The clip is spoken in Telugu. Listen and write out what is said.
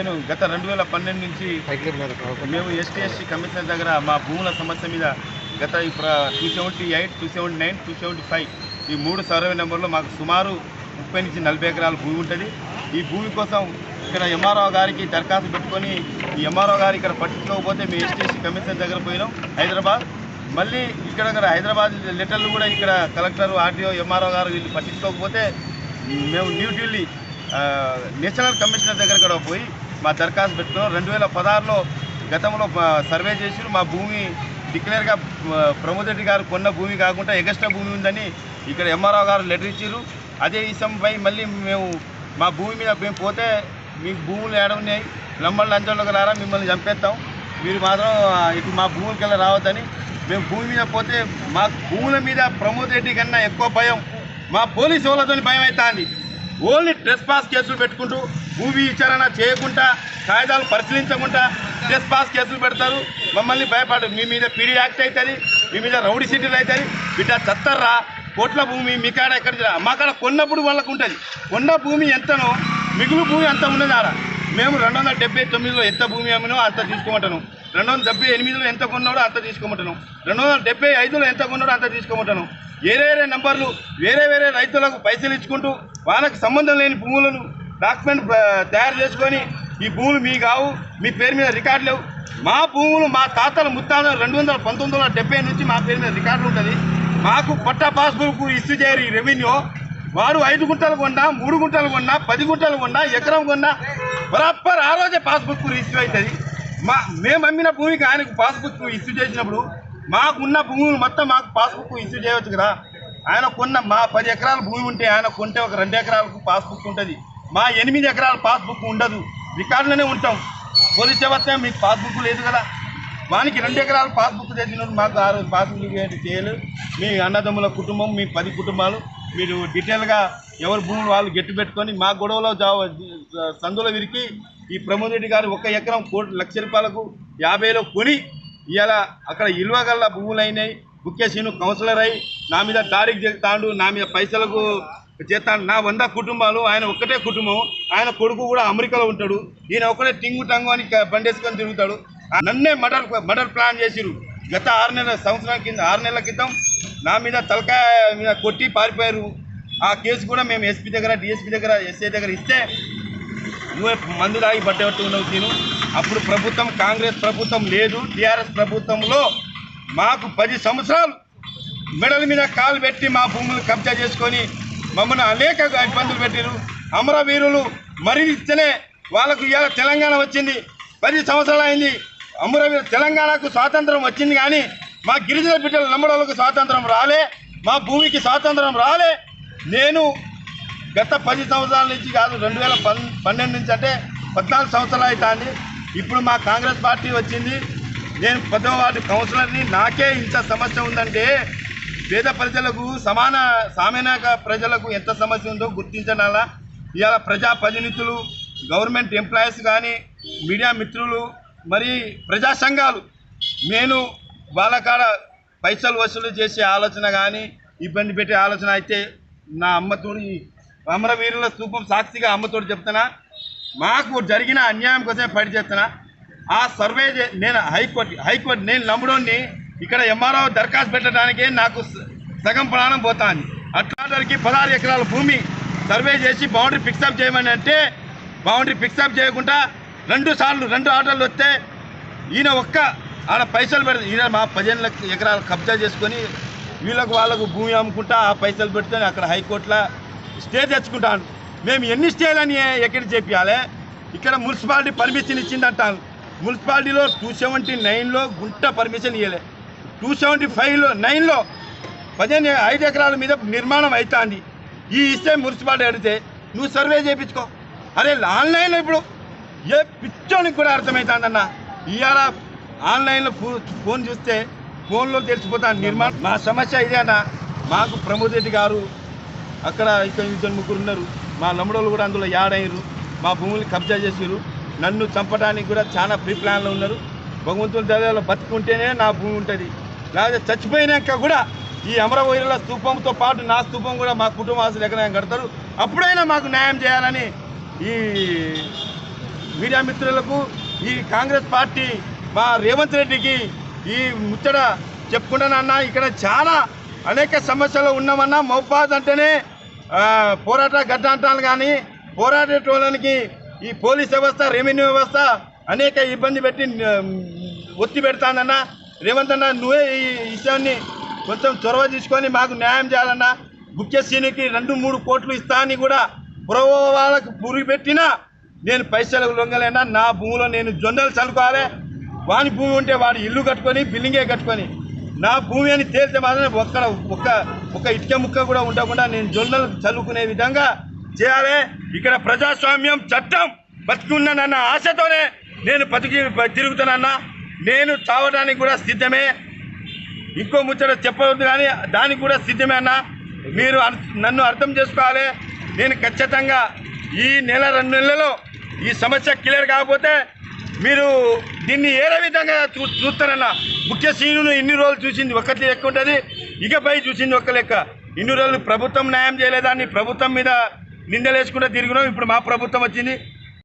నేను గత రెండు వేల పన్నెండు నుంచి మేము ఎస్టీ ఎస్టీ కమిషనర్ దగ్గర మా భూముల సమస్య మీద గత two seventy eight two seventy nine two seventy five ఈ మూడు సర్వే నెంబర్లో మాకు సుమారు ముప్పై నుంచి నలభై ఎకరాల భూమి ఉంటుంది. ఈ భూమి కోసం ఇక్కడ ఎంఆర్ఓ గారికి దరఖాస్తు పెట్టుకొని ఈ ఎంఆర్ఓ గారు ఇక్కడ పట్టించుకోకపోతే మేము ఎస్టీ ఎస్టీ కమిషనర్ దగ్గర పోయినాం హైదరాబాద్. మళ్ళీ ఇక్కడ హైదరాబాద్ లెటర్లు కూడా ఇక్కడ కలెక్టర్ ఆర్డీఓ ఎంఆర్ఓ గారు వీళ్ళు పట్టించుకోకపోతే మేము న్యూఢిల్లీ నేషనల్ కమిషనర్ దగ్గర కూడా పోయి మా దరఖాస్తు పెట్టుకున్నాం రెండు వేల పదహారులో గతంలో సర్వే చేసి మా భూమి డిక్లేర్గా ప్రమోద్ రెడ్డి గారు కొన్న భూమి కాకుండా ఎగస్ట్రా భూమి ఉందని ఇక్కడ ఎంఆర్ఓ గారు లెటర్ ఇచ్చారు. అదే విషయంపై మళ్ళీ మేము మా భూమి మీద మేము పోతే మీకు భూములు ఏడున్నాయి లంబడి లంచంలోకి రారా? మిమ్మల్ని చంపేస్తాం మీరు మాత్రం ఇప్పుడు ఇటు మా భూములకి వెళ్ళి రావద్దని. మేము భూమి మీద పోతే మా భూముల మీద ప్రమోద్ రెడ్డి కన్నా ఎక్కువ భయం మా పోలీసు వాళ్ళతో భయం అవుతుంది ఓన్లీ ట్రెస్ పాస్ కేసులు పెట్టుకుంటూ భూమి విచారణ చేయకుండా కాగితాలు పరిశీలించకుండా ట్రెస్ పాస్ కేసులు పెడతారు. మమ్మల్ని భయపడరు మీ మీద పీడీ యాక్ట్ అవుతుంది మీ మీద రౌడీ సిటీలు అవుతుంది బిడ్డ చత్తర్రా కోట్ల భూమి మీ కాడ ఎక్కడ మా కాడ కొన్నప్పుడు వాళ్ళకు ఉంటుంది. కొన్న భూమి ఎంతనో మిగులు భూమి అంత ఉన్నది ఆడ. మేము రెండు వందల డెబ్బై తొమ్మిదిలో ఎంత భూమి అమ్మినో అంత తీసుకోమంటాను రెండు వందల డెబ్బై ఎనిమిదిలో ఎంత కొన్నాడో అంత తీసుకోమంటాను రెండు వందల డెబ్బై ఐదులో ఎంత కొన్నాడో అంత తీసుకోమంటాను వేరే వేరే నంబర్లు వేరే వేరే రైతులకు పైసలు ఇచ్చుకుంటూ వాళ్ళకి సంబంధం లేని భూములను డాక్యుమెంట్ తయారు చేసుకొని ఈ భూములు మీ కావు మీ పేరు మీద రికార్డు లేవు. మా భూములు మా తాతల ముత్తాతలు రెండు వందల పంతొమ్మిది వందల డెబ్బై నుంచి మా పేరు మీద రికార్డు ఉంటుంది. మాకు పట్టా పాస్బుక్ ఇష్యూ చేయరు ఈ రెవెన్యూ. వాడు ఐదు గుంటలు కొన్నా మూడు గుంటలు కొన్నా పది గుంటలు కొన్నా ఎకరం కొన్నా బరాబర్ ఆ రోజే పాస్బుక్ ఇష్యూ అవుతుంది మా మేము అమ్మిన భూమికి ఆయనకు పాస్బుక్ ఇష్యూ చేసినప్పుడు మాకున్న భూములు మొత్తం మాకు పాస్బుక్ ఇష్యూ చేయవచ్చు కదా. ఆయన కొన్న మా పది ఎకరాల భూమి ఉంటే ఆయన కొంటే ఒక రెండు ఎకరాలకు పాస్బుక్ ఉంటుంది. మా ఎనిమిది ఎకరాల పాస్బుక్ ఉండదు. రికార్డులోనే ఉంటాం. పోలీస్ వ్యవస్థ మీకు పాస్బుక్ లేదు కదా. వానికి రెండు ఎకరాలు పాస్బుక్ తెచ్చిన మాకు ఆరు పాస్బుక్ ఏంటి చేయలేదు. మీ అన్నదమ్ముల కుటుంబం మీ పది కుటుంబాలు. మీరు డీటెయిల్గా ఎవరి భూములు వాళ్ళు గెట్టి పెట్టుకొని మా గొడవలో జావ సందులో విరికి ఈ ప్రమోద్ రెడ్డి గారు ఒక ఎకరం కోటి లక్ష రూపాయలకు యాభైలో కొని ఇవాళ అక్కడ ఇల్వగల్ల భూములు అయినాయి. బుక్కేసీను కౌన్సిలర్ అయి నా మీద దారికి చెప్తాడు నా మీద పైసలకు చేస్తాడు. నా వంద కుటుంబాలు ఆయన ఒక్కటే కుటుంబం. ఆయన కొడుకు కూడా అమెరికాలో ఉంటాడు. ఈయన ఒక్కడే టింగు టంగు అని బండేసుకొని తిరుగుతాడు. నన్నే మర్డర్ మర్డర్ ప్లాన్ చేసిరు గత ఆరు నెలల సంవత్సరం కింద ఆరు నెలల క్రితం నా మీద తలకాయ మీద కొట్టి పారిపోయారు. ఆ కేసు కూడా మేము ఎస్పీ దగ్గర డిఎస్పీ దగ్గర ఎస్ఐ దగ్గర ఇస్తే నువ్వే మందు తాగి పట్టబట్టుకున్నావు తిను. అప్పుడు ప్రభుత్వం కాంగ్రెస్ ప్రభుత్వం లేదు. టీఆర్ఎస్ ప్రభుత్వంలో మాకు పది సంవత్సరాలు మెడల మీద కాలు పెట్టి మా భూములు కబ్జా చేసుకొని మమ్మల్ని అనేక ఇబ్బందులు పెట్టారు అమరవీరులు మరి ఇస్తేనే వాళ్ళకు ఇవాళ తెలంగాణ వచ్చింది. పది సంవత్సరాలు అయింది. అమరవీరు తెలంగాణకు స్వాతంత్రం వచ్చింది కానీ మా గిరిజన బిడ్డల నమ్మడాలకు స్వాతంత్రం రాలే మా భూమికి స్వాతంత్రం రాలే. నేను గత పది సంవత్సరాల నుంచి కాదు రెండు వేల పన్ పన్నెండు నుంచి అంటే పద్నాలుగు సంవత్సరాలు అవుతుంది ఇప్పుడు మా కాంగ్రెస్ పార్టీ వచ్చింది. నేను పదవ వార్డు కౌన్సిలర్ని. నాకే ఇంత సమస్య ఉందంటే పేద ప్రజలకు సమాన సామాన్య ప్రజలకు ఎంత సమస్య ఉందో గుర్తించడాలా? ఇవాళ ప్రజా ప్రతినిధులు గవర్నమెంట్ ఎంప్లాయీస్ కానీ మీడియా మిత్రులు మరి ప్రజా సంఘాలు నేను వాళ్ళ కాడ పైసలు వసూలు చేసే ఆలోచన కానీ ఇబ్బంది పెట్టే ఆలోచన అయితే నా అమ్మతోని అమరవీరుల స్థూపం సాక్షిగా అమ్మతోటి చెప్తున్నా. మాకు జరిగిన అన్యాయం కోసమే పడి చేస్తున్నా. ఆ సర్వే నేను హైకోర్టు హైకోర్టు నేను నమ్ముడోని ఇక్కడ ఎంఆర్ఓ దరఖాస్తు పెట్టడానికే నాకు సగం ప్రాణం పోతాంది. అట్లాంటి పదహారు ఎకరాల భూమి సర్వే చేసి బౌండరీ ఫిక్సప్ చేయమని అంటే బౌండరీ ఫిక్సప్ చేయకుండా రెండు సార్లు రెండు ఆర్డర్లు వస్తే ఈయన ఒక్క ఆడ పైసలు పెడితే ఈయన మా పదిహేను లక్ష ఎకరాలు కబ్జా చేసుకొని వీళ్ళకు వాళ్ళకు భూమి అమ్ముకుంటా ఆ పైసలు పెడితే అక్కడ హైకోర్టులో స్టే తెచ్చుకుంటాను. మేము ఎన్ని స్టేలని ఎక్కడ చెప్పాలి ఇక్కడ మున్సిపాలిటీ పర్మిషన్ ఇచ్చిందంటాను. మున్సిపాలిటీలో టూ సెవెంటీ నైన్లో గుంట పర్మిషన్ ఇవ్వలే టూ సెవెంటీ ఫైవ్లో నైన్లో పదిహేను ఐదు ఎకరాల మీద నిర్మాణం అవుతుంది ఈ ఇస్తే మున్సిపాలిటీ అడిగితే నువ్వు సర్వే చేయించుకో అరే ఆన్లైన్లో ఇప్పుడు ఏ పిచ్చోనికి కూడా అర్థమవుతుందన్న ఇవాళ ఆన్లైన్లో ఫోన్ చూస్తే ఫోన్లో తెలిసిపోతాను నిర్మాణం. మా సమస్య ఇదే అన్న. మాకు ప్రమోద్ రెడ్డి గారు అక్కడ ఇక్కడ ఇద్దరు ముగ్గురు ఉన్నారు. మా లమ్మడోళ్ళు కూడా అందులో యాడ్ అయ్యారు మా భూములు కబ్జా చేసారు నన్ను చంపడానికి కూడా చాలా ప్రీ ప్లాన్లో ఉన్నారు. భగవంతుని దళాలో బతుకుంటేనే నా భూమి ఉంటుంది. లేకపోతే చచ్చిపోయినాక కూడా ఈ అమరవీరుల స్థూపంతో పాటు నా స్థూపం కూడా మా కుటుంబాసులు ఎక్కడ కడతారు. అప్పుడైనా మాకు న్యాయం చేయాలని ఈ మీడియా మిత్రులకు ఈ కాంగ్రెస్ పార్టీ మా రేవంత్ రెడ్డికి ఈ ముచ్చట చెప్పుకుంటానన్నా ఇక్కడ చాలా అనేక సమస్యలు ఉన్నామన్నా మౌపాజ్ అంటేనే పోరాట గడ్డ అంటాను కానీ పోరాటోళ్ళకి ఈ పోలీస్ వ్యవస్థ రెవెన్యూ వ్యవస్థ అనేక ఇబ్బంది పెట్టి ఒత్తి పెడతానన్నా. రేవంత్ అన్న నువ్వే ఈ విషయాన్ని కొంచెం చొరవ తీసుకొని మాకు న్యాయం చేయాలన్నా. ముఖ్య సీనికి రెండు మూడు కోట్లు ఇస్తా అని కూడా పురవ వాళ్ళకు పెట్టినా నేను పైసలకు లొంగలేనా? నా భూమిలో నేను జొన్నలు చల్లుకోవాలి. వాని భూమి ఉంటే వాడు ఇల్లు కట్టుకొని బిల్డింగే కట్టుకొని. నా భూమి అని తేల్తే మాత్రం ఒక్క ఒక్క ఒక్క ఇటుక ముక్క కూడా ఉండకుండా నేను జొన్నలు చల్లుకునే విధంగా చేయాలి. ఇక్కడ ప్రజాస్వామ్యం చట్టం బతుకున్నానన్న ఆశతోనే నేను బతికి తిరుగుతానన్నా నేను చావడానికి కూడా సిద్ధమే. ఇంకో ముచ్చట చెప్పవద్దు కానీ దానికి కూడా సిద్ధమే అన్న. మీరు నన్ను అర్థం చేసుకోవాలి. నేను ఖచ్చితంగా ఈ నెల రెండు నెలలలో ఈ సమస్య క్లియర్ కాకపోతే మీరు దీన్ని ఏ విధంగా చూ చూస్తారన్న ముఖ్య సీనును ఇన్ని రోజులు చూసింది ఒకటి లెక్క ఉంటుంది. ఇకపై చూసింది ఒక లెక్క. ఇన్ని రోజులు ప్రభుత్వం న్యాయం చేయలేదాన్ని ప్రభుత్వం మీద నిందలేసుకుంటే తిరిగినాం. ఇప్పుడు మా ప్రభుత్వం వచ్చింది.